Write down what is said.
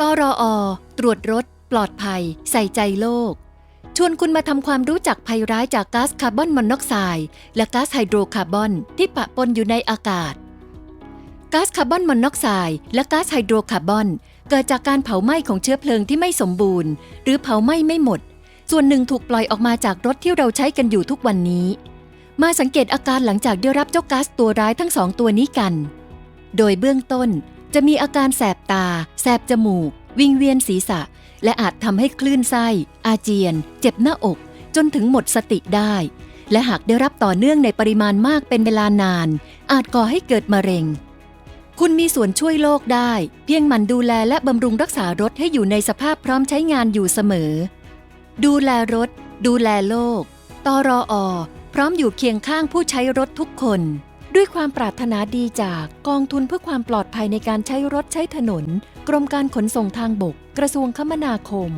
ตรอตรวจรถ ปลอดภัย ใส่ใจโลก ชวนคุณมาทำความรู้จักภัยร้ายจากก๊าซคาร์บอนมอนอกไซด์และก๊าซไฮโดรคาร์บอนที่ปะปนอยู่ในอากาศก๊าซคาร์บอนมอนอกไซด์และก๊าซไฮโดรคาร์บอน เกิดจากการเผาไหม้ของเชื้อเพลิงที่ไม่สมบูรณ์ หรือเผาไหม้ไม่หมด ส่วนหนึ่งถูกปล่อยออกมาจากรถที่เราใช้กันอยู่ทุกวันนี้ มาสังเกตอาการหลังจากได้รับเจ้าก๊าซตัวร้ายทั้งสองตัวนี้กัน โดยเบื้องต้น จะมีอาการแสบตา แสบจมูก วิงเวียนศีรษะ และอาจทำให้คลื่นไส้ อาเจียน เจ็บหน้าอก จนถึงหมดสติได้ และหากได้รับต่อเนื่องในปริมาณมากเป็นเวลานาน อาจก่อให้เกิดมะเร็ง คุณมีส่วนช่วยโลกได้ เพียงมันดูแลและบำรุงรักษารถให้อยู่ในสภาพพร้อมใช้งานอยู่เสมอ ดูแลรถ ดูแลโลกตรออ พร้อมอยู่เคียงข้างผู้ใช้รถทุกคน ด้วยความปรารถนาดีจากกองทุนเพื่อความปลอดภัยในการใช้รถใช้ถนน กรมการขนส่งทางบก กระทรวงคมนาคม